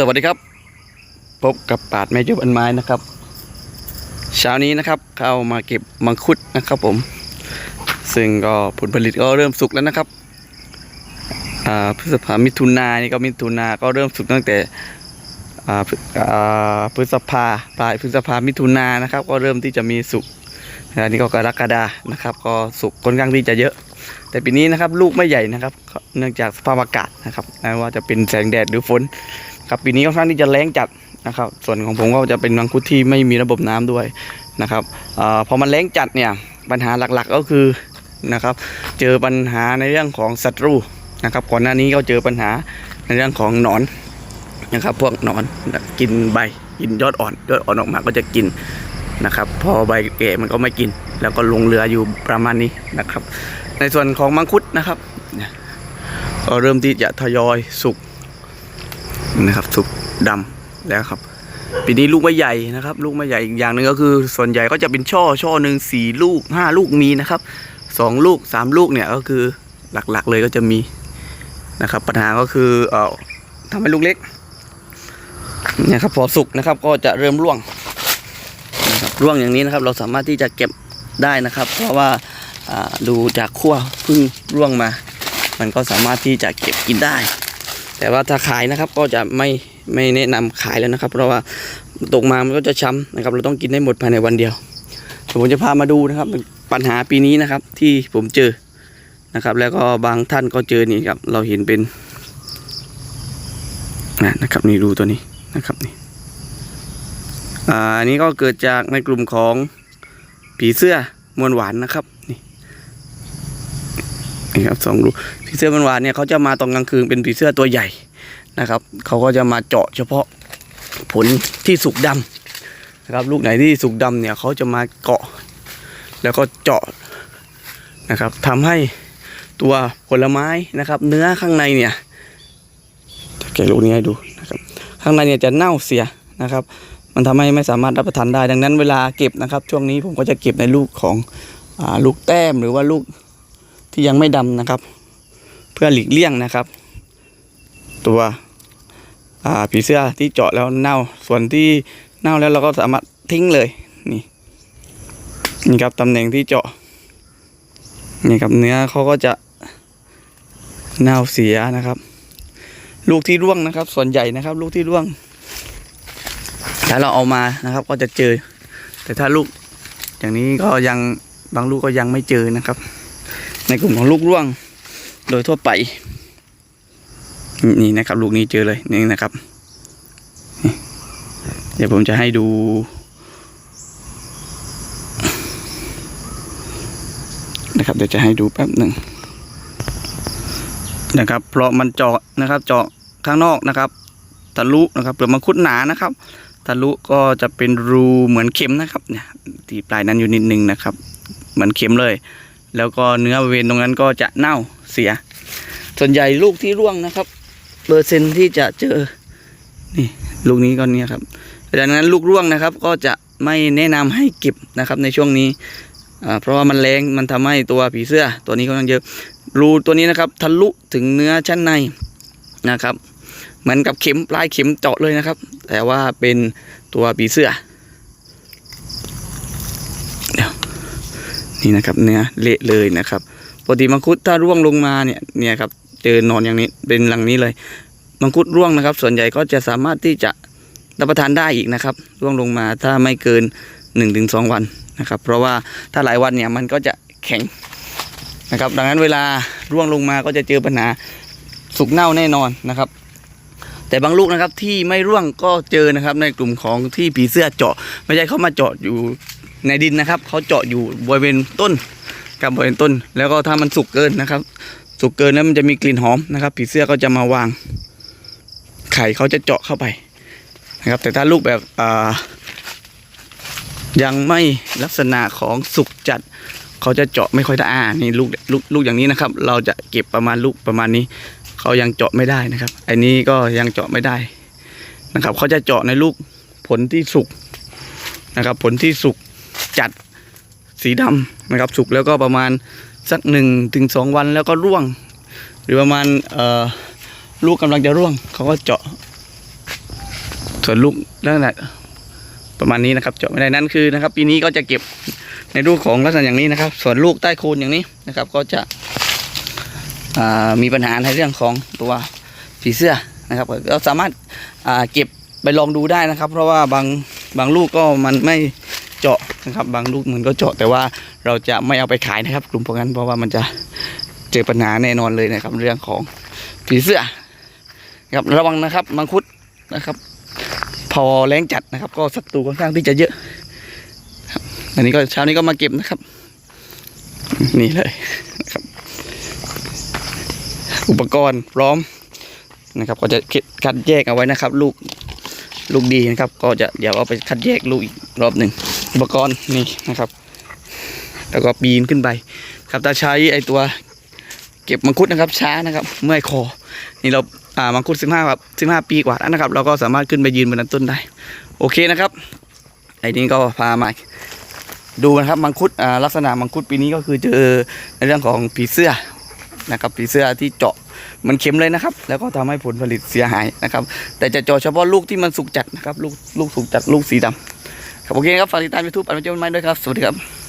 สวัสดีครับ พบกับปาดแม่ยบอันไม้นะครับ เช้านี้นะครับเข้ามาเก็บมังคุดนะครับผม ซึ่งก็ผลผลิตก็เริ่มสุกแล้วนะครับอ่าพฤษภามิถุนานี่ก็มิถุนาก็เริ่มสุกตั้งแต่พฤอ่าพฤษภาปลายพฤษภามิถุนานะครับ ก็เริ่มที่จะมีสุกอันนี้ก็กรกฎานะครับ ก็สุกค่อนข้างที่จะเยอะ แต่ปีนี้นะครับลูกไม่ใหญ่นะครับ เนื่องจากสภาพอากาศนะครับไม่ว่าจะเป็นแสงแดดหรือฝน ครับปีนี้ค่อนข้างที่จะแรงจัดนะครับ ส่วนของผมก็จะเป็นมังคุดที่ไม่มีระบบน้ำด้วยนะครับอพอมันแรงจัดเนี่ยปัญหาหลักๆก็คือนะครับ เจอปัญหาในเรื่องของศัตรูนะครับ ก่อนหน้านี้ก็เจอปัญหาในเรื่องของหนอนนะครับ พวกหนอนกินใบกินยอดอ่อนยอดอ่อนออกมาก็จะกินนะครับ พอใบแก่มันก็ไม่กิน แล้วก็ลงเรืออยู่ประมาณนี้นะครับ ในส่วนของมังคุดนะครับก็เริ่มที่จะทยอยสุก นะครับสุกดำแล้วครับปีนี้ลูกไม่ใหญ่นะครับ ลูกไม่ใหญ่อีกอย่างหนึ่งก็คือ ส่วนใหญ่ก็จะเป็นช่อช่อหนึ่งสี่ลูกห้าลูกมีนะครับสองลูกสามลูกเนี่ยก็คือหลักๆเลยก็จะมีนะครับ ปัญหาก็คือเอ่อทำให้ลูกเล็กเนี่ยครับพอสุกนะครับก็จะเริ่มร่วงนะครับร่วงอย่างนี้นะครับ เราสามารถที่จะเก็บได้นะครับ เพราะว่าดูจากขั้วพึ่งร่วงมา มันก็สามารถที่จะเก็บกินได้ แต่ว่าถ้าขายนะครับก็จะไม่ไม่แนะนำขายแล้วนะครับ เพราะว่าตกมามันก็จะช้ำนะครับ เราต้องกินได้หมดภายในวันเดียวผมจะพามาดูนะครับ ปัญหาปีนี้นะครับ ที่ผมเจอนะครับ แล้วก็บางท่านก็เจอนี่ครับ เราเห็นเป็นนะนะครับนี่ดูตัวนี้นะครับนี่อ่าอันนี้ก็เกิดจากในกลุ่มของผีเสื้อมวลหวานนะครับนี่ นี่ครับสองลูกผีเสื้อมันหวานเนี่ยเขาจะมาตอนกลางคืนเป็นผีเสื้อตัวใหญ่นะครับเขาก็จะมาเจาะเฉพาะผลที่สุกดำนะครับลูกไหนที่สุกดำเนี่ยเขาจะมาเกาะ แล้วก็เจาะนะครับทำให้ตัวผลไม้นะครับ เนื้อข้างในเนี่ยจะแกะลูกนี้ให้ดูนะครับข้างในเนี่ยจะเน่าเสียนะครับ มันทำให้ไม่สามารถรับประทานได้ ดังนั้นเวลาเก็บนะครับ ช่วงนี้ผมก็จะเก็บในลูกของอลูกแต้มหรือว่าลูก ที่ยังไม่ดำนะครับ เพื่อหลีกเลี่ยงนะครับ ตัวผีเสื้อที่เจาะแล้วเน่า ส่วนที่เน่าแล้วเราก็สามารถทิ้งเลยนี่นี่ครับตำแหน่งที่เจาะนี่ครับเนื้อเขาก็จะเน่าเสียนะครับ ลูกที่ร่วงนะครับ ส่วนใหญ่นะครับ ลูกที่ร่วงถ้าเราเอามานะครับ ก็จะเจอ แต่ถ้าลูกอย่างนี้ก็ยังบางลูกก็ยังไม่เจอนะครับ ในกลุ่มของลูกร่วงโดยทั่วไป นี่นะครับ ลูกนี้เจอเลยนี่นะครับ เดี๋ยวผมจะให้ดู นะครับ เดี๋ยวจะให้ดูแป๊บหนึ่งนะครับ เพราะมันเจาะนะครับ เจาะข้างนอกนะครับทะลุนะครับเปลือกมังคุดหนานะครับทะลุก็จะเป็นรูเหมือนเข็มนะครับเนี่ยที่ปลายนั้นอยู่นิดนึงนะครับ เหมือนเข็มเลย แล้วก็เนื้อบริเวณตรงนั้นก็จะเน่าเสีย ส่วนใหญ่ลูกที่ร่วงนะครับ เปอร์เซ็นที่จะเจอ นี่ลูกนี้ก็เนี่ยครับดังนั้นลูกร่วงนะครับก็จะไม่แนะนำให้เก็บนะครับในช่วงนี้เพราะว่ามันแรงมันทำให้ตัวผีเสื้อตัวนี้ค่อนข้างเยอะรูตัวนี้นะครับทะลุถึงเนื้อชั้นในนะครับ เหมือนกับเข็มปลายเข็มเจาะเลยนะครับ แต่ว่าเป็นตัวผีเสื้อ นี่นะครับ เนื้อเละเลยนะครับปกติมังคุดถ้าร่วงลงมาเนี่ยเนี่ยครับเจอหนอนอย่างนี้เป็นหลังนี้เลยมังคุดร่วงนะครับ ส่วนใหญ่ก็จะสามารถที่จะรับประทานได้อีกนะครับ ร่วงลงมาถ้าไม่เกิน1นถึงสวันนะครับ เพราะว่าถ้าหลายวันเนี่ยมันก็จะแข็งนะครับ ดังนั้นเวลาร่วงลงมาก็จะเจอปัญหาสุกเน่าแน่นอนนะครับ แต่บางลูกนะครับที่ไม่ร่วงก็เจอนะครับ ในกลุ่มของที่ผีเสื้อเจาะ ไม่ใช่เขามาเจาะอยู่ ในดินนะครับเขาเจาะอยู่บริเวณต้นกับบริเวณต้น แล้วก็ถ้ามันสุกเกินนะครับ สุกเกินแล้วมันจะมีกลิ่นหอมนะครับ ผีเสื้อก็จะมาวาง ไข่เขาจะเจาะเข้าไปนะครับ แต่ถ้าลูกแบบยังไม่ลักษณะของสุกจัด เขาจะเจาะไม่ค่อยได้อ่านี่ลูกลูกลูกอย่างนี้นะครับ เราจะเก็บประมาณลูกประมาณนี้ เขายังเจาะไม่ได้นะครับไอันนี้ก็ยังเจาะไม่ได้นะครับ เขาจะเจาะในลูกผลที่สุกนะครับ ผลที่สุก จัดสีดำนะครับสุกแล้วก็ประมาณสักหนึ่งถึงสองวันแล้วก็ร่วง หรือประมาณเอ่อลูกกำลังจะร่วงเขาก็เจาะ ส่วนลูกลักษณะประมาณนี้นะครับ เจาะไม่ได้นั่นคือนะครับ ปีนี้ก็จะเก็บในรูปของลักษณะอย่างนี้นะครับ ส่วนลูกใต้โคนอย่างนี้นะครับ ก็จะมีปัญหาในเรื่องของตัวผีเสื้อนะครับเราสามารถาเก็บไปลองดูได้นะครับ เพราะว่าบางบางลูกก็มันไม่ เจาะนะครับ บางลูกมันก็เจาะแต่ว่าเราจะไม่เอาไปขายนะครับ กลุ่มพวกนั้นเพราะว่ามันจะเจอปัญหาแน่นอนเลยนะครับ เรื่องของผีเสื้อครับระวังนะครับมังคุดนะครับ พอแรงจัดนะครับ ก็ศัตรูค่อนข้างที่จะเยอะครับอันนี้ก็เช้านี้ก็มาเก็บนะครับ นี่เลยนะครับ อุปกรณ์พร้อมนะครับ ก็จะคัดแยกเอาไว้นะครับ ลูกลูกดีนะครับ ก็จะเดี๋ยวเอาไปคัดแยกลูกอีกรอบหนึ่ง อุปกรณ์นี่นะครับ แล้วก็ปีนขึ้นไปครับถ้าใช้ไอตัวเก็บมังคุดนะครับ ช้านะครับ เมื่อยคอ นี่เราอ่ามังคุดสิบห้าแบบสิบห้าปีกว่าแล้วนะครับ เราก็สามารถขึ้นไปยืนบนนั้นต้นได้ โอเคนะครับ ไอ้นี้ก็พามาดูนะครับมังคุดอ่าลักษณะมังคุดปีนี้ก็คือเจอในเรื่องของผีเสื้อนะครับผีเสื้อที่เจาะมันเข็มเลยนะครับ แล้วก็ทำให้ผลผลิตเสียหายนะครับ แต่จะเจาะเฉพาะลูกที่มันสุกจัดนะครับ ลูกลูกสุกจัดลูกสีดำ ครับโอเคครับฝากติดตามยูทูบอันเจ้าไม้ด้วยครับ สวัสดีครับ